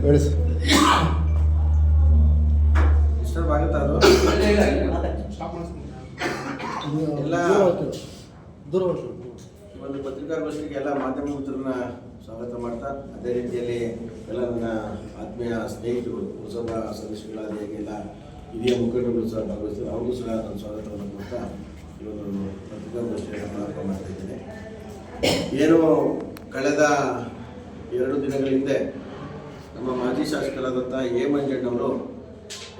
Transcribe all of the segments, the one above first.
ಹೇಳಿ. Sir disturb ಆಗುತ್ತಾ ಅದು ಎಲ್ಲ ದೂರ ಒಂದು ಪತ್ರಿಕಾಗೋಷ್ಠಿಗೆ ಎಲ್ಲ ಮಾಧ್ಯಮ ಮಿತ್ರರನ್ನ ಸ್ವಾಗತ ಮಾಡ್ತಾ ಅದೇ ರೀತಿಯಲ್ಲಿ ಎಲ್ಲ ನನ್ನ ಆತ್ಮೀಯ ಸ್ನೇಹಿತರು ಪುರಸಭಾ ಹೇಗೆಲ್ಲ ಹಿರಿಯ ಮುಖಂಡರು ಸಹ ಭಾಗವಹಿಸಿದ್ರು ಅವ್ರಿಗೂ ಸಹ ನಾನು ಸ್ವಾಗತವನ್ನು ಕೊಡ್ತಾ ಈ ಒಂದು ಪತ್ರಿಕಾಗೋಷ್ಠಿಯನ್ನು ಪ್ರಾರಂಭ ಮಾಡ್ತಾ ಇದ್ದೇನೆ. ಏನು ಕಳೆದ ಎರಡು ದಿನಗಳ ಹಿಂದೆ ನಮ್ಮ ಮಾಜಿ ಶಾಸಕರಾದಂಥ ಎ ಮಂಜಣ್ಣವರು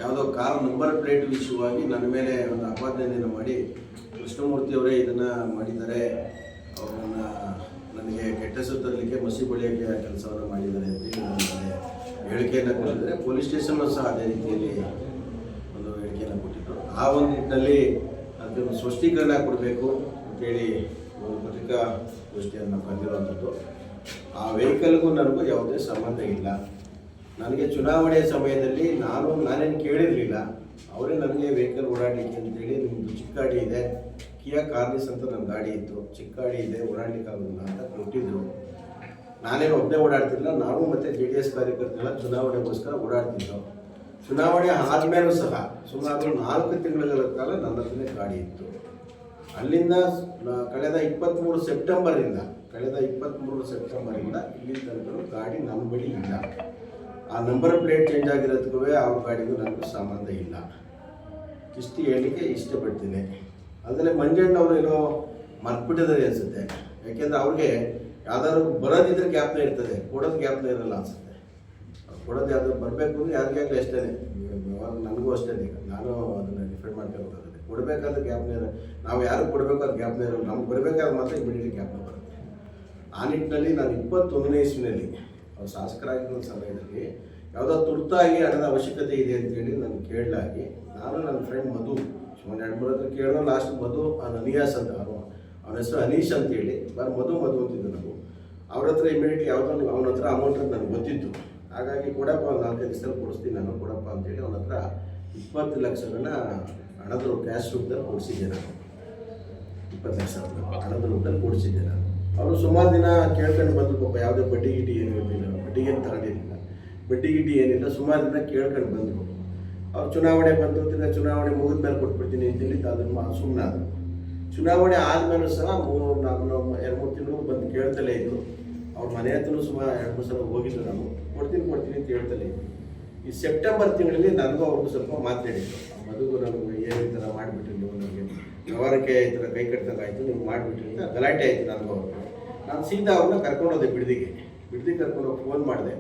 ಯಾವುದೋ ಕಾರ್ ನಂಬರ್ ಪ್ಲೇಟ್ ವಿಷಯವಾಗಿ ನನ್ನ ಮೇಲೆ ಒಂದು ಅಪಾದನೆಯನ್ನು ಮಾಡಿ ಕೃಷ್ಣಮೂರ್ತಿ ಅವರೇ ಇದನ್ನು ಮಾಡಿದ್ದಾರೆ. ಅವರನ್ನು ನನಗೆ ಕೆಟ್ಟ ಹೆಸರು ತರಲಿಕ್ಕೆ, ಮಸಿ ಬಳಿಯೋಕ್ಕೆ ಕೆಲಸವನ್ನು ಮಾಡಿದ್ದಾರೆ ಅಂತೇಳಿ ಹೇಳಿಕೆಯನ್ನು ಕೊಟ್ಟಿದ್ದಾರೆ. ಪೊಲೀಸ್ ಸ್ಟೇಷನ್ನು ಸಹ ಅದೇ ರೀತಿಯಲ್ಲಿ ಒಂದು ಹೇಳಿಕೆಯನ್ನು ಕೊಟ್ಟಿದ್ದರು. ಆ ಒಂದು ನಿಟ್ಟಿನಲ್ಲಿ ಒಂದು ಸ್ಪಷ್ಟೀಕರಣ ಕೊಡಬೇಕು ಅಂತೇಳಿ ಒಂದು ಪತ್ರಿಕಾಗೋಷ್ಠಿಯನ್ನು ಬಂದಿರುವಂಥದ್ದು. ಆ ವೆಹಿಕಲ್ಗೂ ನನಗೂ ಯಾವುದೇ ಸಂಬಂಧ ಇಲ್ಲ. ನನಗೆ ಚುನಾವಣೆಯ ಸಮಯದಲ್ಲಿ ನಾನು, ನಾನೇನು ಕೇಳಿರಲಿಲ್ಲ. ಅವರೇ ನನಗೆ ವೆಹಿಕಲ್ ಓಡಾಡಲಿಕ್ಕೆ ಅಂತೇಳಿ ನಿಮ್ಮದು ಚಿಕ್ಕ ಗಾಡಿ ಇದೆ, ಕಿಯಾ ಕಾರ್ನಿಸ್ ಅಂತ ನನ್ನ ಗಾಡಿ ಇತ್ತು. ಚಿಕ್ಕ ಗಾಡಿ ಇದೆ ಓಡಾಡಲಿಕ್ಕಾಗಲ್ಲ ಅಂತ ಕೊಟ್ಟಿದ್ರು. ನಾನೇನು ಒಬ್ಬನೇ ಓಡಾಡ್ತಿರಲಿಲ್ಲ ನಾವು ಮತ್ತು ಜೆ ಡಿ ಎಸ್ ಕಾರ್ಯಕರ್ತರೆಲ್ಲ ಚುನಾವಣೆಗೋಸ್ಕರ ಓಡಾಡ್ತಿದ್ದೆವು ಚುನಾವಣೆ ಆದಮೇಲೂ ಸಹ ಸುಮಾರು ನಾಲ್ಕು ತಿಂಗಳ ಕಾಲ ನನ್ನ ಹತ್ರನೇ ಗಾಡಿ ಇತ್ತು. ಅಲ್ಲಿಂದ ಕಳೆದ ಸೆಪ್ಟೆಂಬರ್ ಸೆಪ್ಟೆಂಬರಿಂದ ಕಳೆದ ಇಪ್ಪತ್ತ್ಮೂರು ಸೆಪ್ಟೆಂಬರಿಂದ ಇಲ್ಲಿ ತನಕ ಗಾಡಿ ನನ್ನ ಬಳಿ ಇಲ್ಲ. ಆ ನಂಬರ್ ಪ್ಲೇಟ್ ಚೇಂಜ್ ಆಗಿರೋದಕ್ಕೂ ಆ ಗಾಡಿಗೂ ನನಗೂ ಸಂಬಂಧ ಇಲ್ಲ. ಇಷ್ಟು ಹೇಳಲಿಕ್ಕೆ ಇಷ್ಟಪಡ್ತೀನಿ. ಅದರಲ್ಲಿ ಮಂಜಣ್ಣವರು ಏನೋ ಮರ್ತ್ಬಿಟ್ಟಿದ್ದಾರೆ ಅನಿಸುತ್ತೆ. ಯಾಕೆಂದ್ರೆ ಅವ್ರಿಗೆ ಯಾವ್ದಾದ್ರು ಬರೋದಿದ್ರೆ ಗ್ಯಾಪ್ನ ಇರ್ತದೆ. ಕೊಡೋದು ಗ್ಯಾಪ್ನ ಇರಲ್ಲ ಅನ್ಸುತ್ತೆ. ಕೊಡೋದು ಯಾವ್ದಾದ್ರು ಬರಬೇಕು ಅಂದ್ರೆ ಯಾರಿಗಾಗಲಿ ಅಷ್ಟೇ ನನಗೂ ಅಷ್ಟೇ ನಾನು ಅದನ್ನು ಡಿಫೆಂಡ್ ಮಾಡ್ಕೊಬೇಕಾಗುತ್ತೆ ಕೊಡಬೇಕಾದ್ರೆ ಗ್ಯಾಪ್ನೇ ನಾವು ಯಾರು ಕೊಡಬೇಕು ಅದು ಗ್ಯಾಪ್ನ ಇರಲ್ಲ, ನಮ್ಗೆ ಬರಬೇಕಾದ್ರೆ ಮಾತ್ರ ಇಮಿಡಿಯೇಟ್ ಗ್ಯಾಪ್ನ ಬರುತ್ತೆ. ಆ ನಿಟ್ಟಿನಲ್ಲಿ ನಾನು ಇಪ್ಪತ್ತೊಂದನೇ ಇಸ್ವಿನಲ್ಲಿ, ಅವ್ರು ಶಾಸಕರಾಗಿರೋ ಸಮಯದಲ್ಲಿ ಯಾವುದೋ ತುರ್ತಾಗಿ ಹಣದ ಅವಶ್ಯಕತೆ ಇದೆ ಅಂತೇಳಿ ನಾನು ಕೇಳಲಾಗಿ ನಾನು ನನ್ನ ಫ್ರೆಂಡ್ ಮಧು, ಸುಮ್ಮನೆ ಎರಡು ಮೂರು ಹತ್ರ ಕೇಳೋ ಲಾಸ್ಟ್ ಮಧು ಅವ್ನು ಅನಿಯಾಸ್ ಅಂತ ಅವನು ಅವನ ಹೆಸರು ಅನೀಶ್ ಅಂತೇಳಿ ಬರ್ ಮಧು ಮಧು ಅಂತಿದ್ದು ನಾವು. ಅವ್ರ ಹತ್ರ ಇಮಿಡಿಯೇಟ್ಲಿ ಯಾವುದೋ ಅವನ ಹತ್ರ ಅಮೌಂಟ್ ನನಗೆ ಗೊತ್ತಿತ್ತು. ಹಾಗಾಗಿ ಕೊಡಪ್ಪ ಒಂದು ನಾಲ್ಕೈದು ದಿವಸದಲ್ಲಿ ಕೊಡಿಸ್ತೀನಿ, ನಾನು ಕೊಡಪ್ಪ ಅಂತೇಳಿ ಅವನ ಹತ್ರ ಇಪ್ಪತ್ತು ಲಕ್ಷಗಳನ್ನ ಹಣದ ಕ್ಯಾಶ್ ರೂಪದಲ್ಲಿ ಕೊಡಿಸಿದ್ದೆ ನಾನು. ಸಾವಿರ ರೂಪಾಯಿ. ಹಣದ ರೂಪದಲ್ಲಿ ಅವರು ಸುಮಾರು ದಿನ ಕೇಳ್ಕೊಂಡು ಬಂದ್ರು, ಪಾಪ ಯಾವುದೇ ಬಡ್ಡಿ ಗಿಟ್ಟಿ ಏನು ಇರಲಿಲ್ಲ. ಬಡ್ಡಿಗೇನು ತಗೊಂಡಿರಲಿಲ್ಲ. ಬಡ್ಡಿ ಗಿಡ್ಡಿ ಏನಿಲ್ಲ, ಸುಮಾರು ದಿನ ಕೇಳ್ಕೊಂಡು ಬಂದರು. ಅವ್ರು ಚುನಾವಣೆ ಬಂದು, ತಿರ್ಗಾ ಚುನಾವಣೆ ಮುಗಿದ ಮೇಲೆ ಕೊಟ್ಬಿಡ್ತೀನಿ ಅಂತೇಳಿ ಅದನ್ನು ಸುಮ್ಮನೆ ಅದು ಚುನಾವಣೆ ಆದಮೇಲೂ ಸಹ ಮೂರು ನಾಲ್ಕು ಎರಡು ಮೂರು ತಿಂಗಳು ಬಂದು ಕೇಳ್ತಲೇ ಇದ್ದರು ಅವ್ರ ಮನೆ ಹತ್ರನೂ ಸುಮಾರು ಎರಡು ಮೂರು ಸಲ ಹೋಗಿದ್ದು ನಾನು. ಕೊಡ್ತೀನಿ ಕೊಡ್ತೀನಿ ಅಂತ ಹೇಳ್ತಲೇ ಈ ಸೆಪ್ಟೆಂಬರ್ ತಿಂಗಳಲ್ಲಿ ನನಗೂ ಅವ್ರಿಗೂ ಸ್ವಲ್ಪ ಮಾತನಾಡಿದ್ರು ಮದುಗೂ ನನಗೆ ಏನು ಈ ಥರ ಮಾಡಿಬಿಟ್ರಿ ನೀವು ನನಗೆ ವ್ಯವಹಾರಕ್ಕೆ ಈ ಥರ ಕೈ ಕಟ್ದಂಗೆ ಆಯಿತು, ನೀವು ಮಾಡಿಬಿಟ್ರಿ ಅಂತ ಗಲಾಟೆ ಆಯಿತು ನನಗೂ ನಾನು ಸೀದಾ ಅವ್ರನ್ನ ಕರ್ಕೊಂಡೋದೆ ಬಿಡದಿಗೆ. ಬಿಡದಿ ಕರ್ಕೊಂಡು ಹೋಗಿ ಫೋನ್ ಮಾಡಿದೆ.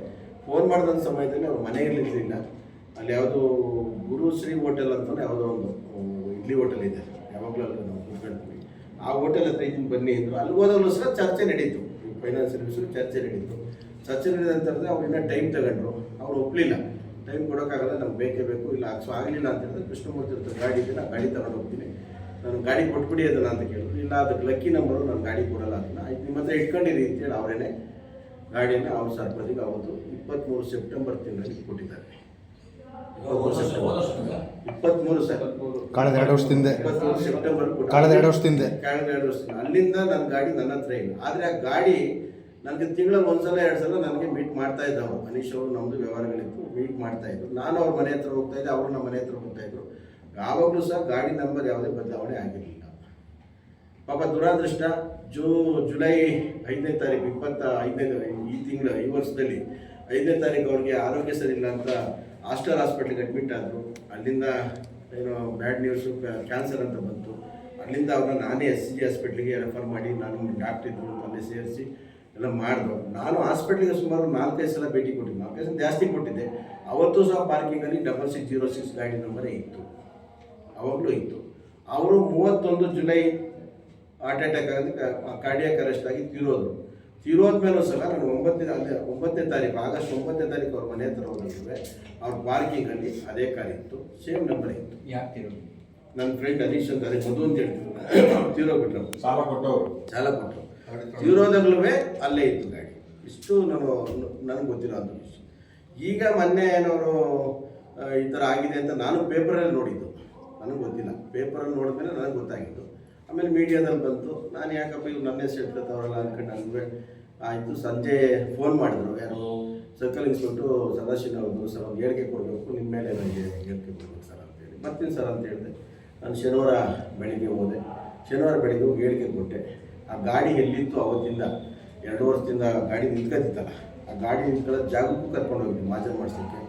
ಫೋನ್ ಮಾಡಿದಂಥ ಸಮಯದಲ್ಲಿ ಅವ್ರ ಮನೆ ಇರಲಿಲ್ಲ ಅಲ್ಲಿ ಯಾವುದೋ ಗುರುಶ್ರೀ ಹೋಟೆಲ್ ಅಂತಲೇ ಯಾವುದೋ ಒಂದು ಇಡ್ಲಿ ಹೋಟೆಲ್ ಇದೆ. ಯಾವಾಗಲೂ ಅಲ್ಲಿ ನಾವು ಕೂತ್ಕೊಳ್ತೀವಿ ಆ ಹೋಟೆಲ್ ಹತ್ರ ಇದನ್ನು ಬನ್ನಿ ಅಂದರು. ಅಲ್ಲಿ ಹೋದಾಗಲೂ ಸಹ ಚರ್ಚೆ ನಡೀತು. ಫೈನಾನ್ಸ್ ಸರ್ವಿಸ್ ಚರ್ಚೆ ನಡೀತು. ಚರ್ಚೆ ನಡೆದಂತಂದ್ರೆ ಅವ್ರು ಇನ್ನೂ ಟೈಮ್ ತಗೊಂಡ್ರು. ಅವ್ರು ಒಪ್ಪಲಿಲ್ಲ ಟೈಮ್ ಕೊಡೋಕ್ಕಾಗಲ್ಲ ನಮ್ಗೆ ಬೇಕೇ ಬೇಕು. ಇಲ್ಲ ಸೊ ಆಗಲಿಲ್ಲ ಅಂತ ಹೇಳಿದ್ರೆ ಕೃಷ್ಣಮೂರ್ತಿ ಹತ್ರ ಗಾಡಿ ಇದೆ ನಾನು ಗಾಡಿ ತಗೊಂಡು ಹೋಗ್ತೀನಿ. ನಾನು ಗಾಡಿ ಕೊಟ್ಬಿಡಿ ಅದನ್ನ ಅಂತ ಕೇಳಿದ್ರು. ಇಲ್ಲ ಅದಕ್ಕೆ ಲಕ್ಕಿ ನಂಬರು ನಾನು ಗಾಡಿ ಕೊಡಲ್ಲ ಅದನ್ನ ಆಯ್ತು ನಿಮ್ಮ ಹತ್ರ ಇಟ್ಕೊಂಡಿರಿ ಅಂತೇಳಿ ಅವರೇನೆ ಗಾಡಿಯನ್ನು ಅವ್ರ ಸರ್ಪದಿಗೆ ಅವತ್ತು ಇಪ್ಪತ್ತ್ಮೂರು ಸೆಪ್ಟೆಂಬರ್ ತಿಂಗಳಲ್ಲಿ ಕೊಟ್ಟಿದ್ದಾರೆ. ಇಪ್ಪತ್ತ್ಮೂರು ಸೆಪ್ಟೆಂಬರ್. ಕಳೆದ ಎರಡು ವರ್ಷದಿಂದ. ಇಪ್ಪತ್ತ್ಮೂರು ಸೆಪ್ಟೆಂಬರ್. ಕಳೆದ ಎರಡು ವರ್ಷದಿಂದ. ಕಳೆದ ಎರಡು ವರ್ಷ. ಅಲ್ಲಿಂದ ನನ್ನ ಗಾಡಿ ನನ್ನ ಹತ್ರ ಇಲ್ಲ. ಆದರೆ ಆ ಗಾಡಿ ನನಗೆ ತಿಂಗಳಿಗೆ ಒಂದ್ಸಲ ಎರಡು ಸಲ ನನಗೆ ಮೀಟ್ ಮಾಡ್ತಾ ಇದ್ದವರು. ಮನೀಶ್ ಅವರು ನಮ್ಮದು ವ್ಯವಹಾರಗಳಿತ್ತು ಮೀಟ್ ಮಾಡ್ತಾ ಇದ್ರು. ನಾನು ಅವ್ರ ಮನೆ ಹತ್ರ ಹೋಗ್ತಾ ಇದ್ದೆ, ಅವರು ನಮ್ಮ ಮನೆ ಹತ್ರ ಹೋಗ್ತಾ ಇದ್ರು. ಯಾವಾಗಲೂ ಸಹ ಗಾಡಿ ನಂಬರ್ ಯಾವುದೇ ಬದಲಾವಣೆ ಆಗಿರಲಿಲ್ಲ. ಪಾಪ ದುರಾದೃಷ್ಟ, ಜೂ, ಜುಲೈ ಐದನೇ ತಾರೀಕು, ಇಪ್ಪತ್ತ ಐದನೇ ಈ ತಿಂಗಳ, ಈ ವರ್ಷದಲ್ಲಿ ಐದನೇ ತಾರೀಕು ಅವ್ರಿಗೆ ಆರೋಗ್ಯ ಸರಿ ಇಲ್ಲ ಅಂತ ಆಸ್ಟರ್ ಹಾಸ್ಪಿಟ್ಲಿಗೆ ಅಡ್ಮಿಟ್ ಆದರು. ಅಲ್ಲಿಂದ ಏನೋ ಬ್ಯಾಡ್ ನ್ಯೂಸು ಕ್ಯಾನ್ಸರ್ ಅಂತ ಬಂತು. ಅಲ್ಲಿಂದ ಅವ್ರನ್ನ ನಾನೇ ಎಸ್ ಸಿ ಜಿ ಹಾಸ್ಪಿಟ್ಲಿಗೆ ರೆಫರ್ ಮಾಡಿ, ನಾನು ಡಾಕ್ಟ್ರ್ ಇದ್ರು ಅಲ್ಲಿ ಸೇರಿಸಿ ಎಲ್ಲ ಮಾಡಿದ್ರು ನಾನು ಹಾಸ್ಪಿಟ್ಲಿಗೆ ಸುಮಾರು ನಾಲ್ಕೈದು ಸಲ ಭೇಟಿ ಕೊಟ್ಟಿದ್ದೆ. ನಾಲ್ಕೈದು ಸಲ ಜಾಸ್ತಿ ಕೊಟ್ಟಿದ್ದೆ. ಅವತ್ತು ಸಹ ಪಾರ್ಕಿಂಗಲ್ಲಿ ಡಬಲ್ ಸಿಕ್ಸ್ ಜೀರೋ ಸಿಕ್ಸ್ ಗಾಡಿ ನಂಬರೇ ಇತ್ತು. ಅವಾಗಲೂ ಇತ್ತು. ಅವರು ಮೂವತ್ತೊಂದು ಜುಲೈ ಹಾರ್ಟ್ ಅಟ್ಯಾಕ್ ಆಗಿ ಕಾರ್ಡಿಯಾಕ್ ಅರೆಸ್ಟ್ ಆಗಿ ತೀರೋದ್ರು. ಮೇಲೂ ಸಹ ನಾನು ಒಂಬತ್ತನೇ ಅಲ್ಲಿ ಒಂಬತ್ತನೇ ತಾರೀಕು ಆಗಸ್ಟ್ ಒಂಬತ್ತನೇ ತಾರೀಕು ಅವ್ರ ಮನೆ ಹತ್ರ ಹೋಗಿದ್ರೆ ಅವ್ರ ಪಾರ್ಕಿಂಗಲ್ಲಿ ಅದೇ ಕಾರ್ ಇತ್ತು. ಸೇಮ್ ನಂಬರ್ ಇತ್ತು. ಯಾಕೆ ನನ್ನ ಫ್ರೆಂಡ್ ಹರೀಶ್ ಅಂತ ಅದೇ ಮಧು ಅಂತ ಹೇಳ್ತಿದ್ರು. ತೀರೋಗ್ಬಿಟ್ರು ಸಾಲ ಕೊಟ್ಟವರು. ಸಾಲ ಕೊಟ್ಟರು ತೀರೋದಾಗ್ಲೂ ಅಲ್ಲೇ ಇತ್ತು ಗಾಡಿ ಇಷ್ಟು ನಾನು ನನಗೆ ಗೊತ್ತಿರೋ ಈಗ ಮೊನ್ನೆ ಏನವರು ಈ ಥರ ಆಗಿದೆ ಅಂತ ನಾನು ಪೇಪರಲ್ಲಿ ನೋಡಿದ್ದು. ನನಗೆ ಗೊತ್ತಿಲ್ಲ. ಪೇಪರಲ್ಲಿ ನೋಡಿದ್ಮೇಲೆ ನನಗೆ ಗೊತ್ತಾಗಿತ್ತು ಆಮೇಲೆ ಮೀಡಿಯಾದಲ್ಲಿ ಬಂತು. ನಾನು ಯಾಕಪ್ಪ ಇವ್ರು ನನ್ನ ಹೆಸರು ಅಂದ್ಕೊಂಡು ನನಗೆ. ಆಯಿತು, ಸಂಜೆ ಫೋನ್ ಮಾಡಿದ್ರು. ಯಾರು ಸರ್ಕಲ್ ಇನ್ಸ್ಪೆಕ್ಟ್ರು ಸದಾಶಿವ ಅವರು ಸರ್ ಒಂದು ಹೇಳಿಕೆ ಕೊಡಬೇಕು. ನಿಮ್ಮ ಮೇಲೆ ನನಗೆ ಹೇಳಿಕೆ ಕೊಡಬೇಕು ಸರ್ ಅಂತೇಳಿ ಬರ್ತೀನಿ ಸರ್ ಅಂತ ಹೇಳಿದೆ. ನಾನು ಶನಿವಾರ ಬೆಳಿಗ್ಗೆ ಹೋದೆ. ಶನಿವಾರ ಬೆಳಿಗ್ಗೆ ಹೋಗಿ ಹೇಳಿಕೆ ಕೊಟ್ಟೆ. ಆ ಗಾಡಿ ಎಲ್ಲಿತ್ತು ಅವತ್ತಿಂದ? ಎರಡು ವರ್ಷದಿಂದ ಗಾಡಿ ನಿಂತ್ಕೊತಿತ್ತಲ್ಲ ಆ ಗಾಡಿ ನಿಂತ್ಕೊಳ್ಳೋ ಜಾಗಕ್ಕೂ ಕರ್ಕೊಂಡು ಹೋಗಿದ್ವಿ ಮಾಜರ್ ಮಾಡಿಸೋಕ್ಕೆ.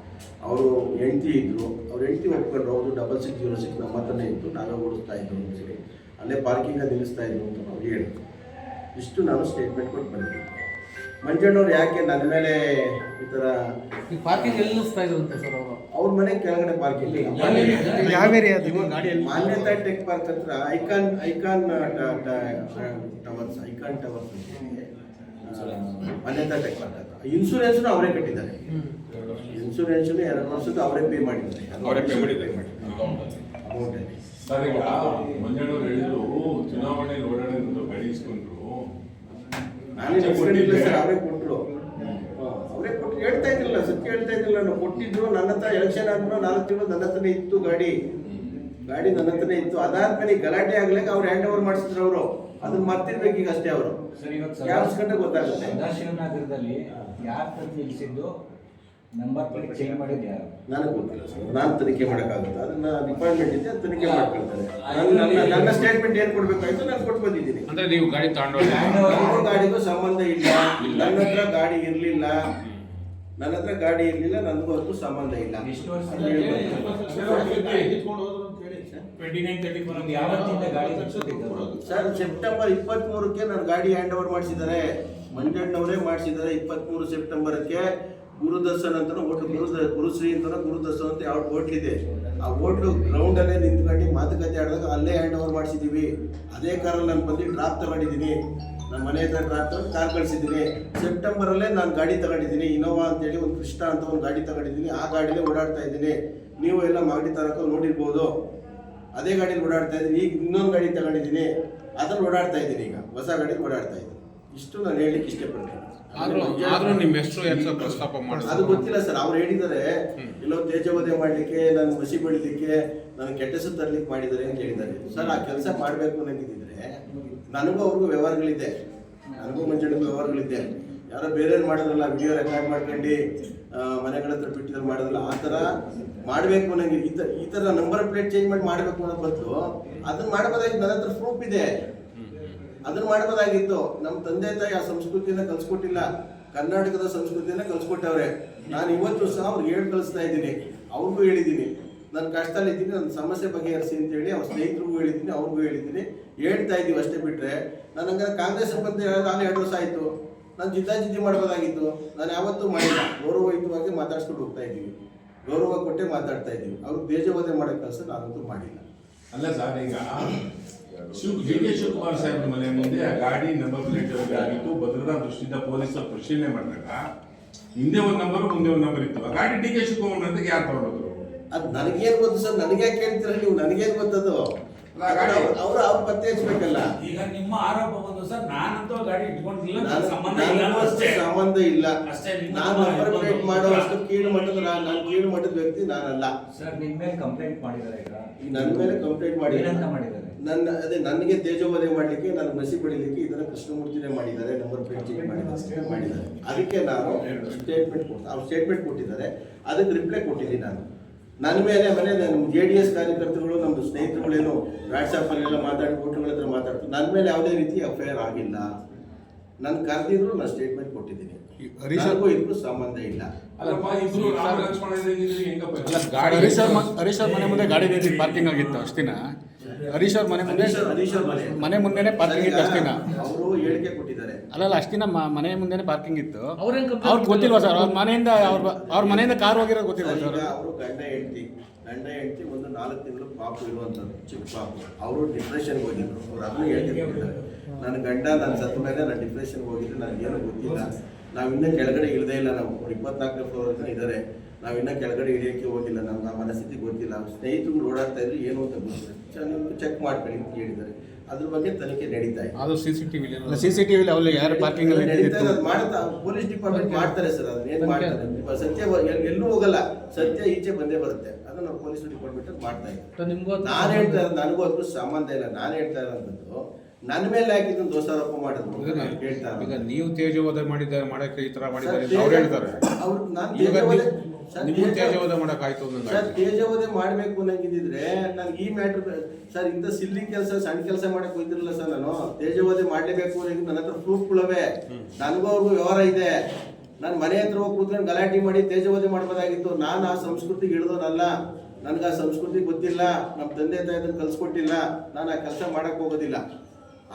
ಅವರು ಹೆಂಡತಿ ಇದ್ದರು ಅವ್ರ ಹೆಂಡ್ತಿ ಒಪ್ಕೊಂಡು ಹೋಗೋದು ಡಬಲ್ ಸಿಕ್ಸ್ ಜೀರೋ ಸಿಕ್ಸ್ ನಮ್ಮ ಹತ್ರನೇ ಇತ್ತು. ನಾವೇ ಓಡಿಸ್ತಾ ಇದ್ದರು ಅಂತೇಳಿ ಅಲ್ಲೇ ಪಾರ್ಕಿಂಗಲ್ಲಿ ನಿಲ್ಲಿಸ್ತಾ ಇದ್ರು ಅಂತ ನಾವು ಹೇಳಿದ್ವಿ ಇಷ್ಟು ನಾನು ಸ್ಟೇಟ್ಮೆಂಟ್ ಕೊಟ್ಟು ಬಂದಿದ್ದೆ ಮಂಜಣ್ಣವ್ರು ಯಾಕೆ ನನ್ನ ಮೇಲೆ ಈ ಥರ ಈ ಪಾರ್ಕಿಂಗ್ ಎಲ್ಲಿ ನಿಲ್ಲಿಸ್ತಾ ಇದ್ರಂತೆ ಸರ್ ಅವರು? ಅವ್ರ ಮನೆ ಕೆಳಗಡೆ ಪಾರ್ಕಿಂಗ್ ಯಾವ ಏರಿಯಾ ಅದು? ಮಾನ್ಯತಾ ಟೆಕ್ ಪಾರ್ಕ್ ಹತ್ರ Icon Icon towers Icon towers Manyata tech park ಹತ್ರ. ಇನ್ಶೂರೆನ್ಸ್ನು ಅವರೇ ಕಟ್ಟಿದ್ದಾರೆ. ಇನ್ಸೂರೆನ್ಸ್ ಎರಡು ವರ್ಷದ ಅವರೇ ಪೇ ಮಾಡಿದ್ದಾರೆ. ಅವರೇ ಮಾಡಿದ್ದಾರೆ. ಅಮೌಂಟಲ್ಲಿ ಸರ್ ಈಗ ಮಂಜಣ್ಣವ್ರು ಹೇಳಿದ್ರು ಚುನಾವಣೆ ಓಡಾಡಿದ್ರು ಗಾಡಿ ಇಸ್ಕೊಂಡ್ರು ನಾನೇ ಇಸ್ಕೊಂಡಿಲ್ಲ ಸರ್ ಅವರೇ ಕೊಟ್ಟರು ಅವರೇ ಕೊಟ್ಟು ಹೇಳ್ತಾ ಇದ್ದಿಲ್ಲ ಸತ್ಯ ಹೇಳ್ತಾ ಇದ್ದಿಲ್ಲ ನಾನು ಕೊಟ್ಟಿದ್ರು ನನ್ನ ಹತ್ರ ಎಲೆಕ್ಷನ್ ಆದ್ಮೇಲೆ ನಾಲ್ಕು ತಿಂಗಳು ನನ್ನ ಹತ್ರನೇ ಇತ್ತು ಗಾಡಿ. ಗಾಡಿ ನನ್ನ ಹತ್ರನೇ ಇತ್ತು. ಅದಾದ್ಮೇಲೆ ಗಲಾಟೆ ಆಗ್ಲಿಕ್ಕೆ ಅವ್ರು ಹ್ಯಾಂಡ್ ಓವರ್ ಮಾಡಿಸಿದ್ರು ಅವರು. ಅದನ್ನ ಮರ್ತಿರ್ಬೇಕು ಈಗ ಅಷ್ಟೇ ಅವರು. ಯಾವ್ಸ್ಕೊಂಡ್ರೆ ಗೊತ್ತಾಗುತ್ತೆ ಸದಾಶಿವನಗರದಲ್ಲಿ ಯಾರು ತಂದು ನಿಲ್ಲಿಸಿದ್ದು ನಂಬರ್ ಪ್ಲೇಟ್ ಚೇಂಜ್ ಮಾಡಿದ್ದು ಯಾರು? ನನಗೆ ಗೊತ್ತಿಲ್ಲ ಸರ್. ನಾನು ತನಿಖೆ ಮಾಡೋಕ್ಕಾಗುತ್ತೆ? ಅದನ್ನ ಡಿಪಾರ್ಟ್ಮೆಂಟ್ ಇದೆ ಅದು ತನಿಖೆ ಮಾಡ್ಕೊಳ್ತಾರೆ. ನನ್ನ- ನನ್ನ ನನ್ನ ಸ್ಟೇಟ್ಮೆಂಟ್ ಏನು ಕೊಡ್ಬೇಕಾಯ್ತು ನಾನು ಕೊಟ್ಟು ಬಂದಿದ್ದೀನಿ. ಅಂದ್ರೆ ನೀವು ಗಾಡಿ ತಗೊಂಡೋಗಿ ಯಾವ ಗಾಡಿಗೂ ಸಂಬಂಧ ಇಲ್ಲ. ನನ್ನ ಹತ್ರ ಗಾಡಿ ಇರಲಿಲ್ಲ. ನನ್ನ ಹತ್ರ ಗಾಡಿ ಇರಲಿಲ್ಲ ನನಗೂ ಅದಕ್ಕೂ ಸಂಬಂಧ ಇಲ್ಲ. ಎಷ್ಟು ವರ್ಷ ಅದು ಹೇಳ್ಬೇಕು. ಯಾವತ್ತಿಂದ ಗಾಡಿ ಸರ್ ಸೆಪ್ಟೆಂಬರ್ ಇಪ್ಪತ್ತ್ ಮೂರಕ್ಕೆ ನಾನು ಗಾಡಿ ಹ್ಯಾಂಡ್ ಓವರ್ ಮಾಡಿಸಿದ್ದಾರೆ. ಮಂಜಣ್ಣವರೇ ಮಾಡಿಸಿದ್ದಾರೆ ಇಪ್ಪತ್ತ್ ಸೆಪ್ಟೆಂಬರ್ಗೆ ಗುರುದರ್ಶನ್ ಅಂತ ಹೋಟ್ಲು ಗುರು ಗುರುಶ್ರೀ ಅಂತ ಗುರುದರ್ಶನ್ ಅಂತ ಯಾವ ಹೋಟ್ಲ್ ಇದೆ. ಆ ಹೋಟ್ಲು ಗ್ರೌಂಡ್ ಅಲ್ಲೇ ನಿಂತ್ಕೊಂಡು ಮಾತುಕತೆ ಆಡಿದಾಗ ಅಲ್ಲೇ ಹ್ಯಾಂಡ್ ಓವರ್ ಮಾಡಿಸಿದ್ದೀವಿ ಅದೇ ಕಾರಲ್ಲಿ ನಾನು ಬಂದು ಡ್ರಾಪ್ ತಗೊಂಡಿದ್ದೀನಿ. ನಮ್ಮ ಮನೆ ಹತ್ರ ಡ್ರಾಪ್ ತಗೊಂಡು ಕಾರ್ ಕಳಿಸಿದ್ದೀನಿ. ಸೆಪ್ಟೆಂಬರಲ್ಲೇ ನಾನು ಗಾಡಿ ತಗೊಂಡಿದ್ದೀನಿ. ಇನೋವಾ ಅಂತೇಳಿ ಒಂದು ಕೃಷ್ಣ ಅಂತ ಒಂದು ಗಾಡಿ ತಗೊಂಡಿದ್ದೀನಿ. ಆ ಗಾಡಿಲೇ ಓಡಾಡ್ತಾ ಇದ್ದೀನಿ. ನೀವು ಎಲ್ಲ ಮಾಡಿ ತರಕ ನೋಡಿರ್ಬೋದು. ಅದೇ ಗಾಡಿಲಿ ಓಡಾಡ್ತಾ ಇದ್ದೀನಿ. ಈಗ ಇನ್ನೊಂದು ಗಾಡಿ ತಗೊಂಡಿದ್ದೀನಿ. ಅದ್ರಲ್ಲಿ ಓಡಾಡ್ತಾ ಇದ್ದೀನಿ ಈಗ. ಹೊಸ ಗಾಡಿ ಓಡಾಡ್ತಾ ಇದ್ದೀನಿ. ಇಷ್ಟು ನಾನು ಹೇಳಲಿಕ್ಕೆ ಇಷ್ಟಪಡ್ತೀನಿ. ಆದ್ರೂ ಆದ್ರೂ ನಿಮ್ಮ ಹೆಸರು ಯಾಕೆ ಪ್ರಸ್ತಾಪ ಅದು ಗೊತ್ತಿಲ್ಲ ಸರ್ ಅವ್ರು ಹೇಳಿದ್ದಾರೆ ಎಲ್ಲೋ ತೇಜವಧೆ ಮಾಡ್ಲಿಕ್ಕೆ ನಾನು ಮಸಿ ಬೆಳಿಲಿಕ್ಕೆ ನಾನು ಕೆಟ್ಟ ಹೆಸರು ತರ್ಲಿಕ್ಕೆ ಮಾಡಿದ್ದಾರೆ ಅಂತ ಹೇಳಿದ್ದಾರೆ. ಸರ್ ಆ ಕೆಲಸ ಮಾಡಬೇಕು ಅನ್ನಂಗಿದ್ರೆ ನನಗೂ ಅವ್ರಿಗೂ ವ್ಯವಹಾರಗಳಿದೆ. ನನಗೂ ಮುಂಚೆ ವ್ಯವಹಾರಗಳಿದೆ. ಯಾರೋ ಬೇರೆಯವ್ರು ಮಾಡಿದ್ರಲ್ಲ ವಿಡಿಯೋ ರೆಕಾರ್ಡ್ ಮಾಡ್ಕೊಂಡು ಮನೆಗಳ ಹತ್ರ ಬಿಟ್ಟಿದ್ರು ಮಾಡೋದಲ್ಲ ಆ ಥರ ಮಾಡಬೇಕು ಅನ್ನಂಗೆ ಈ ಥರ ಈ ಥರ ನಂಬರ್ ಪ್ಲೇಟ್ ಚೇಂಜ್ ಮಾಡಿ ಮಾಡಬೇಕು ಅನ್ನೋ ಬದಲು ಅದನ್ನ ಮಾಡಬಹುದಾಗಿತ್ತು ನನ್ನ ಹತ್ರ ಪ್ರೂಫ್ ಇದೆ. ಅದನ್ನ ಮಾಡಬಹುದಾಗಿತ್ತು ನಮ್ಮ ತಂದೆ ತಾಯಿ ಆ ಸಂಸ್ಕೃತಿಯನ್ನ ಕಲ್ಸ್ಕೊಟ್ಟಿಲ್ಲ. ಕರ್ನಾಟಕದ ಸಂಸ್ಕೃತಿಯನ್ನ ಕಲ್ಸ್ಕೊಟ್ಟವ್ರೆ. ನಾನು ಇವತ್ತು ಸಹ ಅವ್ರಿಗೆ ಹೇಳಿ ಕಲಿಸ್ತಾ ಇದ್ದೀನಿ. ಅವ್ರಿಗೂ ಹೇಳಿದ್ದೀನಿ. ನನ್ನ ಕಷ್ಟದಲ್ಲಿ ಇದ್ದೀನಿ ನನ್ನ ಸಮಸ್ಯೆ ಬಗೆಹರಿಸಿ ಅಂತ ಹೇಳಿ ಅವ್ರ ಸ್ನೇಹಿತರಿಗೂ ಹೇಳಿದ್ದೀನಿ, ಅವ್ರಿಗೂ ಹೇಳಿದ್ದೀನಿ. ಹೇಳ್ತಾ ಇದ್ದೀವಿ ಅಷ್ಟೇ ಬಿಟ್ಟರೆ ನಾನು ಹಂಗಾರೆ ಕಾಂಗ್ರೆಸ್ ಹೇಳೋದು ನಾನು ಎರಡು ವರ್ಷ ಆಯಿತು. ನಾನು ಜಿದ್ದಾಜಿದ್ದಿ ಮಾಡ್ಬೋದಾಗಿತ್ತು. ನಾನು ಯಾವತ್ತೂ ಮಾಡಿಲ್ಲ. ಗೌರವಯುತವಾಗಿ ಮಾತಾಡ್ಸ್ಕೊಂಡು ಹೋಗ್ತಾ ಇದ್ದೀವಿ. ಗೌರವ ಕೊಟ್ಟೆ ಮಾತಾಡ್ತಾ ಇದ್ದೀವಿ. ಅವ್ರಿಗೆ ಬೇಜವಾದೆ ಮಾಡೋ ಕೆಲಸ ನಾನಂತೂ ಮಾಡಿಲ್ಲ. ಅಲ್ಲ ಸರ್ ಈಗ ಶಿವ್ ಡಿ ಕೆ ಶಿವಕುಮಾರ್ ಸಾಹೇಬ್ರ ಮನೆ ಮುಂದೆ ಆ ಗಾಡಿ ನಂಬರ್ ಪ್ಲೇಟ್ ಆಗಿತ್ತು ಭದ್ರತಾ ದೃಷ್ಟಿಯಿಂದ ಪೊಲೀಸರು ಪರಿಶೀಲನೆ ಮಾಡಿದಾಗ ಹಿಂದೆ ಒಂದು ನಂಬರ್ ಮುಂದೆ ಒಂದು ನಂಬರ್ ಇತ್ತು. ಆ ಗಾಡಿ ಡಿ ಕೆ ಶಿವಕುಮಾರ್ ಅಂತ ಯಾರು ತಗೊಂಡ್ರು ಅದು ನನಗೇನು ಗೊತ್ತು ಸರ್ ನನಗೆ ಯಾಕೆ ಕೇಳ್ತೀರ ನೀವು? ನನಗೇನು ಗೊತ್ತದು? ಅವ್ರು ಅವ್ರು ಪತ್ತೆ ಹಚ್ಬೇಕಲ್ಲ. ಈಗ ನಿಮ್ಮ ಆರೋಪ ಬಂದು ಸರ್ ನಾನಂತೂ ಗಾಡಿ ಇಟ್ಕೊಂಡಿಲ್ಲ ಸಂಬಂಧ ಇಲ್ಲ ಅಷ್ಟೇ ಸಂಬಂಧ ಇಲ್ಲ. ಅಷ್ಟೇ, ನಿಮ್ಮ ನಾನು ನಮ್ಮ ನಂಬರ್ ಮಾಡೋ ಅಷ್ಟು ಕೀಳು ಮಟ್ಟದ ನಾನು ನಾನು ಕೀಳು ಮಟ್ಟದ ವ್ಯಕ್ತಿ ನಾನಲ್ಲ. ಸರ್ ನಿಮ್ಮ ಮೇಲೆ ಕಂಪ್ಲೇಂಟ್ ಮಾಡಿದ್ದಾರೆ ಈಗ. ನನ್ನ ಮೇಲೆ ಕಂಪ್ಲೇಂಟ್ ಮಾಡಿ ಏನಂತ ಮಾಡಿದ್ದಾರೆ? ನನ್ನ ಅದೇ ನನಗೆ ತೇಜೋವಧೆ ಮಾಡಲಿಕ್ಕೆ ನಾನು ಮಸಿ ಬೆಳಿಲಿಕ್ಕೆ ಇದನ್ನ ಕೃಷ್ಣಮೂರ್ತಿನೇ ಮಾಡಿದ್ದಾರೆ ನಂಬರ್ ಪ್ಲೇಟ್ ಚೇಂಜ್ ಮಾಡಿದ್ದಾರೆ. ಮಾಡಿದ್ದಾರೆ. ಅದಕ್ಕೆ ನಾನು ಸ್ಟೇಟ್ಮೆಂಟ್ ಕೊಡ್ತಾ ಅವ್ರು ಸ್ಟೇಟ್ಮೆಂಟ್ ಕೊಟ್ಟಿದ್ದಾರೆ. ಅದಕ್ಕೆ ರಿಪ್ಲೈ ಕೊಟ್ಟಿದ್ದೀನಿ ನಾನು. ನನ್ನ ಮೇಲೆ ಮನೆ ನಮ್ಮ ಜೆ ಡಿ ಎಸ್ ಕಾರ್ಯಕರ್ತರುಗಳು ನಮ್ಮ ಸ್ನೇಹಿತರುಗಳೇನು ವಾಟ್ಸಪ್ಪಲ್ಲೆಲ್ಲ ಮಾತಾಡಿ ಫೋಟೋಗಳ ಹತ್ರ ಮಾತಾಡ್ತಾರೆ. ನನ್ನ ಮೇಲೆ ಯಾವುದೇ ರೀತಿ ಅಫೇರ್ ಆಗಿಲ್ಲ. ನನ್ನ ಕರೆದಿದ್ರು ನಾನು ಸ್ಟೇಟ್ಮೆಂಟ್ ಕೊಟ್ಟಿದ್ದೀನಿ. ಹರೀಶ್ ನನಗೂ ಇದಕ್ಕೂ ಸಂಬಂಧ ಇಲ್ಲ. ಹರೀಶ್ ಅವ್ರ ಮನೆ ಮುಂದೆ ಗಾಡಿ ಪಾರ್ಕಿಂಗ್ ಆಗಿತ್ತು ಅಷ್ಟಿನ ಹರೀಶ್ ಅವ್ರ ಮನೆ ಮುಂದೆ ಹರೀಶ್ ಅವ್ರ- ಹರೀಶ್ ಅವ್ರ ಮನೆ. ಮನೆ ಮುಂದೆನೆ ಪಾರ್ಕಿಂಗ್ ಇತ್ತು ಅಷ್ಟಿನ? ಅವರು ಹೇಳಿಕೆ ಕೊಟ್ಟಿದ್ದಾರೆ. ಅಲ್ಲಲ್ಲ ಅಷ್ಟಿನ? ಮ- ಮನೆ ಮುಂದೆನೆ ಪಾರ್ಕಿಂಗ್ ಇತ್ತು. ಅವ್ರೇನ್ ಅವ್ರಿಗೆ ಗೊತ್ತಿಲ್ವಾ ಸರ್ ಅವ್ರ ಮನೆಯಿಂದ ಅವ್ರ ಅವ್ರ ಮನೆಯಿಂದ ಕಾರ್ ಹೋಗಿರೋ ಗೊತ್ತಿಲ್ವಾ ಸರ್, ಅವರು ಗಂಡ ಹೆಂಡತಿ ಗಂಡ ಹೆಂಡತಿ ಒಂದು ನಾಲ್ಕು ತಿಂಗಳು ಪಾಪು ಇರುವಂಥದ್ದು ಚಿಕ್ಕ ಪಾಪು. ಅವರು ಡಿಪ್ರೆಷನ್ಗೆ ಹೋಗಿದ್ರು. ಅವ್ರು ಅದನ್ನು ಹೇಳ್ತಿರ್ತಾರೆ ನನ್ನ ಗಂಡ ನನ್ನ ಸತ್ತ ಮೇಲೆ ನಾನು ಡಿಪ್ರೆಷನ್ಗೆ ಹೋಗಿದ್ದೆ ನನಗೆ ಏನೂ ಗೊತ್ತಿಲ್ಲ. ನಾವು ಇನ್ನೂ ಕೆಳಗಡೆ ಇಳದೇ ಇಲ್ಲ. ನಾವು ಇಪ್ಪತ್ನಾಲ್ಕನೇ ಫ್ಲೋರ್ ಇದ್ದಾರೆ. ನಾವು ಇನ್ನೂ ಕೆಳಗಡೆ ಇಳಿಯೋಕ್ಕೆ ಹೋಗಿಲ್ಲ ನಮ್ಮ ಆ ಮನಸ್ಥಿತಿ ಗೊತ್ತಿಲ್ಲ ಸ್ನೇಹಿತರು ಓಡಾಡ್ತಾ ಇದ್ರು ಏನು ಅಂತ ಗೊತ್ತಿಲ್ಲ. ಚೆಕ್ ಮಾಡ್ಕೊಳ್ಳಿ ಅಂತ ಹೇಳಿದ್ದಾರೆ. ಅದ್ರ ಬಗ್ಗೆ ತನಿಖೆ ನಡೀತಾ ಇದೆ. ಅದು ಸಿ ಸಿ ಟಿ ವಿಲಿ ಸಿ ಸಿ ಟಿ ವಿಲಿ ಅಲ್ಲಿ ಯಾರು ಪಾರ್ಕಿಂಗ್ ಅಲ್ಲಿ ನಡೀತಾ ಇದೆ, ಅದ್ ಮಾಡ್ತಾ ಪೊಲೀಸ್ ಡಿಪಾರ್ಟ್ಮೆಂಟ್ ಮಾಡ್ತಾರೆ ಸರ್ ಅದನ್ನ ಏನು ಮಾಡ್ತಾರೆ? ಸತ್ಯ ಎಲ್ಲೂ ಹೋಗಲ್ಲ. ಸತ್ಯ ಈಚೆ ಬಂದೇ ಬರುತ್ತೆ. ಅದನ್ನ ನಾವು ಪೊಲೀಸ್ ಡಿಪಾರ್ಟ್ಮೆಂಟ್ ಮಾಡ್ತಾ ಇದ್ದೀವಿ ನಿಮ್ಗೂ ನಾನು ಹೇಳ್ತಾ ಇರೋದು ನನಗೂ ಅದಕ್ಕೂ ಸಂಬಂಧ ಇಲ್ಲ. ನಾನು ಹೇಳ್ತಾ ಇರೋಂಥದ್ದು ನನ್ನ ಮೇಲೆ ಹಾಕಿದ್ದು ದೋಷಾರೋಪ ಮಾಡಿದ್ರು ಈಗ ನೀವು ತೇಜವಾದ ಮಾಡಿದ್ದಾರೆ ಮಾಡಕ್ಕೆ ಈ ತರ ಮಾಡಿದ್ದಾರೆ ಅವ್ರು ಹೇಳ್ತಾರೆ. ಅವ್ರು ನಾನು ಈಗ ತೇಜವಧೆ- ಸರ್, ತೇಜವಧ ಸರ್ ಮಾಡಬೇಕು ಅನ್ನಂಗಿದ್ರೆ ನನಗೆ ಈ ಮ್ಯಾಟರ್ ಸರ್ ಇಂಥ ಸಿಲ್ಲಿ ಕೆಲಸ ಸಣ್ಣ ಕೆಲಸ ಮಾಡಕ್ ಹೋಯ್ತಿರಲಿಲ್ಲ ಸರ್ ನಾನು. ತೇಜವಧೆ ಮಾಡಲೇಬೇಕು ಅನ್ನೋದು ನನ್ನ ಹತ್ರ ಪ್ರೂಫ್ಗಳವೆ ನನಗೂ ಅವ್ರಿಗೂ ವ್ಯವಹಾರ ಇದೆ. ನಾನು ಮನೆ ಹತ್ರ ಹೋಗಿ ಕೂತ್ಕೊಂಡು ಗಲಾಟೆ ಮಾಡಿ ತೇಜವಧೆ ಮಾಡ್ಬೋದಾಗಿತ್ತು. ನಾನು ಆ ಸಂಸ್ಕೃತಿ ಹಿಡಿದೋನಲ್ಲ. ನನಗೆ ಆ ಸಂಸ್ಕೃತಿ ಗೊತ್ತಿಲ್ಲ. ನಮ್ಮ ತಂದೆ ತಾಯಿ ಕಲ್ಸ್ಕೊಟ್ಟಿಲ್ಲ. ನಾನು ಆ ಕೆಲಸ ಮಾಡಕ್ ಹೋಗೋದಿಲ್ಲ.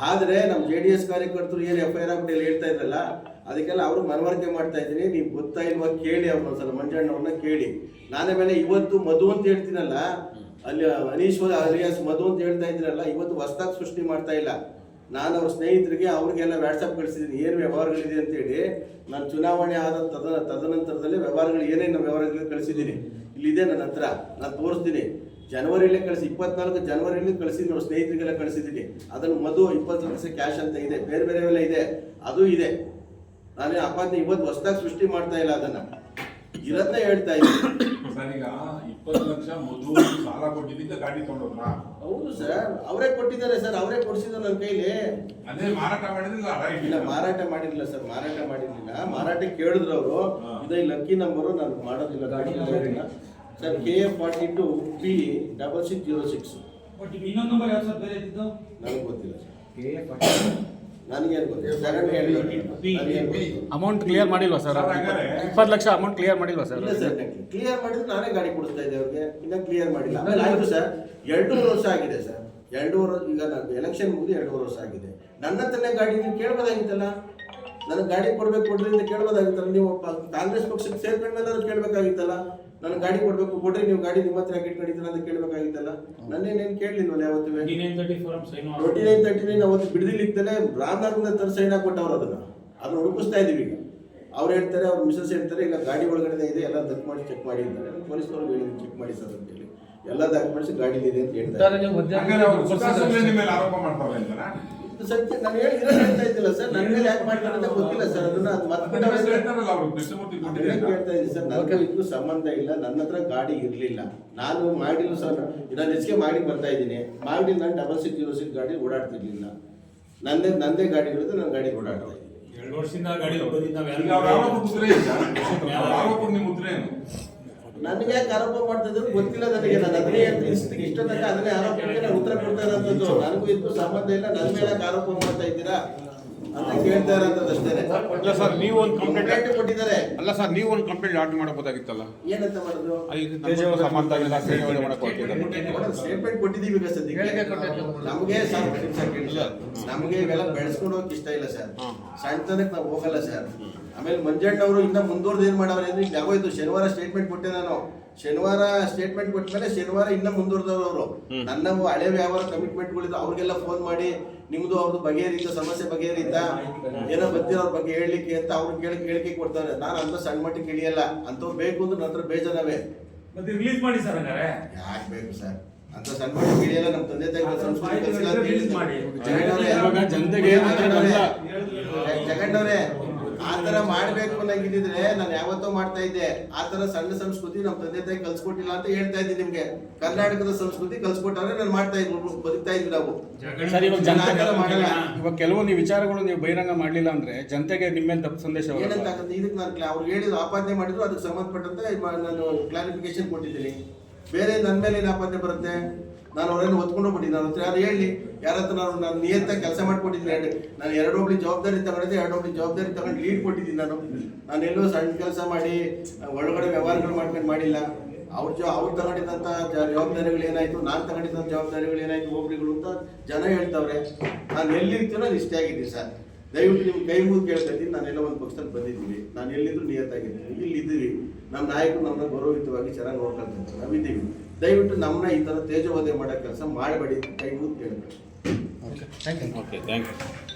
ಆದರೆ ನಮ್ಮ ಜೆ ಡಿ ಎಸ್ ಕಾರ್ಯಕರ್ತರು ಏನು ಎಫ್ ಐ ಆರ್ ಆಗ್ಬಿಟ್ಟು ಹೇಳ್ತಾ ಇದ್ರಲ್ಲ, ಅದಕ್ಕೆಲ್ಲ ಅವರು ಮನವರಿಕೆ ಮಾಡ್ತಾ ಇದ್ದೀನಿ. ನೀವು ಗೊತ್ತಾ ಇಲ್ವಾ ಕೇಳಿ ಅವ್ರನ್ನೊಂದ್ಸಲ ಮಂಜಣ್ಣವ್ರನ್ನ ಕೇಳಿ. ನಾನೇ ಮೇಲೆ ಇವತ್ತು ಮಧು ಅಂತ ಹೇಳ್ತೀನಲ್ಲ, ಅಲ್ಲಿ ಅನೀಶ್ವರ ಅಲಿಯಾಸ್ ಮಧು ಅಂತ ಹೇಳ್ತಾ ಇದ್ದೀರಲ್ಲ, ಇವತ್ತು ಹೊಸ್ದಾಗಿ ಸೃಷ್ಟಿ ಮಾಡ್ತಾ ಇಲ್ಲ. ನಾನು ಅವ್ರ ಸ್ನೇಹಿತರಿಗೆ ಅವ್ರಿಗೆಲ್ಲ ವ್ಯಾಟ್ಸಪ್ ಕಳಿಸಿದ್ದೀನಿ. ಏನು ವ್ಯವಹಾರಗಳಿದೆ ಅಂತೇಳಿ. ನಾನು ಚುನಾವಣೆ ಆದ ತದ, ತದನಂತರದಲ್ಲಿ ವ್ಯವಹಾರಗಳು ಏನೇನು ವ್ಯವಹಾರಗಳು ಕಳಿಸಿದ್ದೀನಿ. ಇಲ್ಲಿದೆ ನನ್ನ ಹತ್ರ. ನಾನು ತೋರಿಸ್ತೀನಿ. ಜನವರಿಲೇ ಕಳಿಸಿ ಇಪ್ಪತ್ನಾಲ್ಕು ಜನವರಿಲಿ ಕಳಿಸಿದ್ವಿ ನಾವು ಸ್ನೇಹಿತರಿಗೆಲ್ಲ ಕಳಿಸಿದ್ದೀನಿ ಅದನ್ನು ಮದು ಇಪ್ಪತ್ತು ಲಕ್ಷ ಕ್ಯಾಶ್ ಅಂತ ಇದೆ ಬೇರೆ ಬೇರೆ ಎಲ್ಲ ಇದೆ ಅದು ಇದೆ. ನಾನೇ ಅಪಾತ್ನೆ ಇವತ್ತು ಹೊಸದಾಗಿ ಸೃಷ್ಟಿ ಮಾಡ್ತಾ ಇಲ್ಲ ಅದನ್ನ. ಇರೋದನ್ನೇ ಹೇಳ್ತಾ ಇದ್ದೀನಿ. ಸರ್ ಈಗ ಇಪ್ಪತ್ತು ಲಕ್ಷ ಮಧು ಸಾಲ ಕೊಟ್ಟಿದ್ದಕ್ಕೆ ಗಾಡಿ ತಗೊಂಡೋದ್ರ? ಹೌದು ಸರ್ ಅವರೇ ಕೊಟ್ಟಿದ್ದಾರೆ ಸರ್ ಅವರೇ ಕೊಡಿಸಿದ್ರು ನನ್ನ ಕೈಲಿ. ಅದೇ ಮಾರಾಟ ಮಾಡಿದ್ರೆ ಅಡ ಇಲ್ಲ ಮಾರಾಟ ಮಾಡಿರ್ಲಿಲ್ಲ ಸರ್ ಮಾರಾಟ ಮಾಡಿರಲಿಲ್ಲ. ಮಾರಾಟ ಕೇಳಿದ್ರು ಅವರು ಇದೇ ಲಕ್ಕಿ ನಂಬರು ನಾನು ಮಾಡೋದಿಲ್ಲ ಗಾಡಿ. Sir K A forty two P double six zero six but ಇನ್ನೊಂದು ನಂಬರ್ ಯಾವ ಸರ್ ಬೇರೆ ಇದ್ದು ನನಗೆ ಗೊತ್ತಿಲ್ಲ ಸರ್ ಕೆ ಎ ಪಾಟೀಲ್ ನನಗೇನು ಗೊತ್ತಿಲ್ಲ? ಅಮೌಂಟ್ ಕ್ಲಿಯರ್ ಮಾಡಿಲ್ವಾ ಸರ್ ಇಪ್ಪತ್ತು ಲಕ್ಷ ಅಮೌಂಟ್ ಕ್ಲಿಯರ್ ಮಾಡಿಲ್ವಾ ಸರ್ ಇಲ್ಲ ಸರ್ ಕ್ಲಿಯರ್ ಮಾಡಿದ್ರೆ ನಾನೇ ಗಾಡಿ ಕೊಡಿಸ್ತಾ ಇದ್ದೆ ಅವ್ರಿಗೆ. ಇನ್ನ ಕ್ಲಿಯರ್ ಮಾಡಿಲ್ಲ. ಆಮೇಲೆ ಆಯ್ತು ಸರ್ ಎರಡೂವರೆ ವರ್ಷ ಆಗಿದೆ ಸರ್ ಎರಡೂವರೆ ಈಗ ನಾನು ಎಲೆಕ್ಷನ್ ಮುಗಿದು ಎರಡೂವರೆ ವರ್ಷ ಆಗಿದೆ. ನನ್ನ ತನ್ನ ಗಾಡಿ ನೀವು ಕೇಳ್ಬೋದಾಗಿತ್ತಲ್ಲ? ನನಗೆ ಗಾಡಿ ಕೊಡ್ಬೇಕು ಕೊಡ್ರಿ ಅಂತ ಕೇಳ್ಬೋದಾಗಿತ್ತಲ್ಲ ನೀವು ಕಾಂಗ್ರೆಸ್ ಪಕ್ಷಕ್ಕೆ ಸೇರ್ಕೊಂಡ್ಮೇಲೆ ಅದು ಕೇಳ್ಬೇಕಾಗಿತ್ತಲ್ಲ? ನನಗೆ ಗಾಡಿ ಕೊಡ್ಬೇಕು ಕೊಡ್ರಿ ನೀವು ಗಾಡಿ ನಿಮ್ಮ ಹತ್ರ ಇಟ್ಕೊಂಡಿದ್ದೀರ ಅಂತ ಕೇಳ್ಬೇಕಾಗಿತ್ತಲ್ಲ? ನನ್ನೇನೇನು ಕೇಳಲಿಲ್ವಲ್ಲ ಯಾವತ್ತೂ? ಟ್ವೆಂಟಿ ನೈನ್ ತರ್ಟಿ ನೈನ್ ಅವತ್ತು ಬಿಡದಿಲ್ಲಿದ್ದಲೇ ರಾಮನಾಥ್ ತರ ಸೈನ್ ಹಾಕೊಟ್ಟವ್ರು ಅದನ್ನ. ಅದನ್ನ ಹುಡುಕಿಸ್ತಾ ಇದೀವಿ ಈಗ. ಅವ್ರು ಹೇಳ್ತಾರೆ ಅವ್ರ ಮಿಸಸ್ ಹೇಳ್ತಾರೆ ಇಲ್ಲ ಗಾಡಿ ಒಳಗಡೆ ಇದೆ ಎಲ್ಲ ದಕ್ ಮಾಡಿ ಚೆಕ್ ಮಾಡಿ ಅಂತಾರೆ. ಪೊಲೀಸ್ನವ್ರು ಹೇಳಿ ಚೆಕ್ ಮಾಡಿ ಸರ್ ಅಂತ ಹೇಳಿ. ಎಲ್ಲ ಡಾಕ್ಯುಮೆಂಟ್ಸ್ ಗಾಡಿ ಇದೆ ಅಂತ ಹೇಳ್ತಾರೆ. ಸತ್ಯ ನಾನು ಹೇಳಿ ಹೇಳ್ತಾ ಇದ್ದಿಲ್ಲ ಸರ್. ನನ್ನ ಮೇಲೆ ಯಾಕೆ ಮಾಡ್ತಾರೆ ಅಂತ ಗೊತ್ತಿಲ್ಲ ಸರ್. ಅದನ್ನ ಅದು ಮತ್ತೆ. ಕೇಳ್ತಾ ಇದ್ದೀನಿ ಸರ್. ನನಗೆ ಸಂಬಂಧ ಇಲ್ಲ. ನನ್ನ ಹತ್ರ ಗಾಡಿ ಇರಲಿಲ್ಲ. ನಾನು ಮಾಡಿಲ್ಲ ಸರ್. ನಾನು ಹೆಚ್ಚಿಗೆ ಮಾಡಿ ಬರ್ತಾ ಇದ್ದೀನಿ. ಮಾಡಿ ನಾನು ಡಬಲ್ ಸಿಕ್ಸ್ ಜೀರೋ ಸಿಕ್ಸ್ ಗಾಡಿ ಓಡಾಡ್ತಿರ್ಲಿಲ್ಲ. ನಂದೇ ನಂದೇ ಗಾಡಿ ಇರೋದು ನಾನು ಗಾಡಿ ಓಡಾಡ್ತಾ ಇದ್ದೀನಿ. ಎರಡು ವರ್ಷದಿಂದ ಗಾಡಿ ಮುದ್ರೆ ಮುದ್ರೆ ಏನು? ನನಗೆ ಯಾಕೆ ಆರೋಪ ಮಾಡ್ತಾ ಇದ್ರು ಗೊತ್ತಿಲ್ಲ ನನಗೆ. ನಾನು ಅದನ್ನೇ. ಇಷ್ಟ ಇಷ್ಟ ತನಕ ಅದನ್ನೇ ಆರೋಪ ಉತ್ತರ ಕೊಡ್ತಾ ಇರೋದು ನನಗೂ ಇದು ಸಂಬಂಧ ಇಲ್ಲ. ನನ್ನ ಮೇಲೆ ಯಾಕೆ ಆರೋಪ ಮಾಡ್ತಾ ಇದ್ದೀರಾ? ಅಂತ ಕೇಳ್ತಾ ಇರೋಂಥದ್ದು ಅಷ್ಟೇ. ಸರ್ ನೀವು ಒಂದು ಕಂಪ್ಲೇಂಟ್ ಕೊಟ್ಟಿದ್ದಾರೆ. ಅಲ್ಲ ಸರ್ ನೀವು ಒಂದು ಕಂಪ್ಲೇಂಟ್ ಲಾಂಚ್ ಮಾಡಬಹುದಾಗಿತ್ತಲ್ಲ? ಏನಂತ ಮಾಡೋದು? ಸ್ಟೇಟ್ಮೆಂಟ್ ಕೊಟ್ಟಿದ್ದೀವಿ ಈಗ ಸದ್ಯಕ್ಕೆ. ನಮಗೆ ಸರ್ ನಮಗೆ ಇವೆಲ್ಲ ಬೆಳೆಸ್ಕೊಂಡು ಹೋಗಕ್ಕೆ ಇಷ್ಟ ಇಲ್ಲ ಸರ್. ಸಣ್ಣತನಕ್ಕೆ ನಾವು ಹೋಗಲ್ಲ ಸರ್. ಆಮೇಲೆ ಮಂಜಣ್ಣವರು ಇನ್ನ ಮುಂದುವರೆದು ಏನ್ ಮಾಡವ್ರೆ ಅಂದ್ರೆ ಈಗ ಯಾವಾಯ್ತು ಶನಿವಾರ ಸ್ಟೇಟ್ಮೆಂಟ್ ಕೊಟ್ಟೆ ನಾನು ಶನಿವಾರ ಸ್ಟೇಟ್ಮೆಂಟ್ ಕೊಟ್ಟ ಮೇಲೆ ಶನಿವಾರ ಇನ್ನ ಮುಂದುವರೆದವರು ಅವರು. ನನ್ನ ಹಳೆ ವ್ಯವಹಾರ ಕಮಿಟ್ಮೆಂಟ್ಗಳಿದ್ರು ಅವ್ರಿಗೆಲ್ಲ ಫೋನ್ ಮಾಡಿ ನಿಮ್ದು ಅವ್ರದ್ದು ಬಗೆಹರಿತ ಸಮಸ್ಯೆ ಬಗೆಹರಿತ ಏನೋ ಬರ್ತೀರ ಅವ್ರ ಬಗ್ಗೆ ಹೇಳಲಿಕ್ಕೆ ಅಂತ ಅವ್ರು ಕೇಳಿ ಹೇಳಿಕೆ ಕೊಡ್ತಾರೆ. ನಾನು ಅಂತ ಸಣ್ಣ ಮಟ್ಟಿಗೆ ಇಳಿಯಲ್ಲ ಅಂತವ್ರು ಬೇಕು ಅಂದ್ರೆ ನನ್ನ ಹತ್ರ ಬೇಜಾರವೇ. ಮತ್ತೆ ರಿಲೀಸ್ ಮಾಡಿ ಸರ್ ಯಾಕೆ ಬೇಕು ಸರ್? ಅಂತ ಸಣ್ಣ ಮಟ್ಟಿಗೆ ಇಳಿಯಲ್ಲ ನಮ್ಮ ತಂದೆ ತಾಯಿ ಸಂಸ್ಕೃತಿ. ಜಗಣ್ಣವ್ರೆ, ಇವಾಗ ಜನತೆಗೆ ಏನು ಜಗಣ್ಣವ್ರೆ, ಆ ತರ ಮಾಡ್ಬೇಕು ಅನ್ನಂಗಿದ್ರೆ ನಾನು ಯಾವತ್ತೋ ಮಾಡ್ತಾ ಇದ್ದೆ. ಆತರ ತರ ಸಣ್ಣ ಸಂಸ್ಕೃತಿ ನಮ್ಮ ತಂದೆ ತಾಯಿ ಕಲ್ಸ್ಕೊಟ್ಟಿಲ್ಲ ಅಂತ ಹೇಳ್ತಾ ಇದ್ದೀನಿ ನಿಮ್ಗೆ. ಕರ್ನಾಟಕದ ಸಂಸ್ಕೃತಿ ಕಲ್ಸ್ಕೊಟ್ಟಾರೆ ನಾನು ಮಾಡ್ತಾ ಇದ್ದೀನಿ ಬದುಕ್ತಾ ಇದ್ವಿ ನಾವು. ಸರ್ ಇವಾಗ ಮಾಡಲ್ಲ. ಇವಾಗ ಕೆಲವೊಂದು ವಿಚಾರಗಳು ನೀವು ಬಹಿರಂಗ ಮಾಡಲಿಲ್ಲ ಅಂದ್ರೆ ಜನತೆಗೆ ನಿಮ್ಮೇಲೆ ತಪ್ಪು ಸಂದೇಶ ಏನಂತ. ಇದಕ್ಕೆ ನಾನು ಅವ್ರು ಹೇಳಿದ್ರು ಆಪಾದನೆ ಮಾಡಿದ್ರು ಅದಕ್ಕೆ ಸಂಬಂಧಪಟ್ಟಂತೆ ನಾನು ಕ್ಲಾರಿಫಿಕೇಶನ್ ಕೊಟ್ಟಿದ್ದೀನಿ. ಬೇರೆ ನನ್ನ ಮೇಲೆ ಏನು ಆಪಾದನೆ ಬರುತ್ತೆ? ನಾನು ಅವರನ್ನು ಒತ್ಕೊಂಡು ಹೋಗ್ಬಿಟ್ಟಿದ್ದೀನಿ ನಾನು ಹತ್ರ ಯಾರು ಹೇಳಿ, ಯಾರ ಹತ್ರ ನಾನು ನಾನು ನಿಯತ್ತ ಕೆಲಸ ಮಾಡ್ಕೊಟ್ಟಿದ್ದೀನಿ ಎರಡು ನಾನು ಎರಡು ಜವಾಬ್ದಾರಿ ತಗೊಂಡಿದ್ದೆ, ಎರಡು ಜವಾಬ್ದಾರಿ ತಗೊಂಡು ಲೀಡ್ ಕೊಟ್ಟಿದ್ದೀನಿ ನಾನು. ನಾನು ಎಲ್ಲೋ ಸಣ್ಣ ಕೆಲಸ ಮಾಡಿ, ಒಳಗಡೆ ವ್ಯವಹಾರಗಳು ಮಾಡ್ಕೊಂಡು ಮಾಡಿಲ್ಲ. ಅವ್ರ ಜ ಅವ್ರು ತಗೊಂಡಿದ್ದಂಥ ಜವಾಬ್ದಾರಿಗಳು ಏನಾಯಿತು, ನಾನು ತಗೊಂಡಿದ್ದಂಥ ಜವಾಬ್ದಾರಿಗಳು ಏನಾಯಿತು ಒಬ್ಬರಿಗಳು ಅಂತ ಜನ ಹೇಳ್ತಾವ್ರೆ. ನಾನು ಎಲ್ಲಿರ್ತೀನೋ ಇಷ್ಟ ಇಷ್ಟೇ ಆಗಿದ್ದೀನಿ ಸರ್. ದಯವಿಟ್ಟು ನಿಮ್ಮ ಕೈ ಮುಗಿದು ಕೇಳ್ತಾ ಇದ್ದೀನಿ ನಾನೆಲ್ಲ ಒಂದು ಪಕ್ಷದಲ್ಲಿ ಬಂದಿದ್ದೀನಿ ನಾನು ಎಲ್ಲಿದ್ರು ನಿಯತ್ತಾಗಿದ್ದೀನಿ. ಇಲ್ಲಿ ಇದ್ದೀವಿ ನಮ್ಮ ನಾಯಕರು ನಮ್ಮನ್ನ ಗೌರವಯುತವಾಗಿ ಚೆನ್ನಾಗಿ ನೋಡ್ಕೊಳ್ತಾರೆ ನಾವಿದ್ದೀವಿ. ದಯವಿಟ್ಟು ನಮ್ಮನ್ನ ಈ ಥರ ತೇಜವಾದ ಮಾಡೋ ಕೆಲಸ ಮಾಡಬೇಡಿ ಕೈ ಮುಗಿದು ಯು ಓಕೆ ಥ್ಯಾಂಕ್ ಯು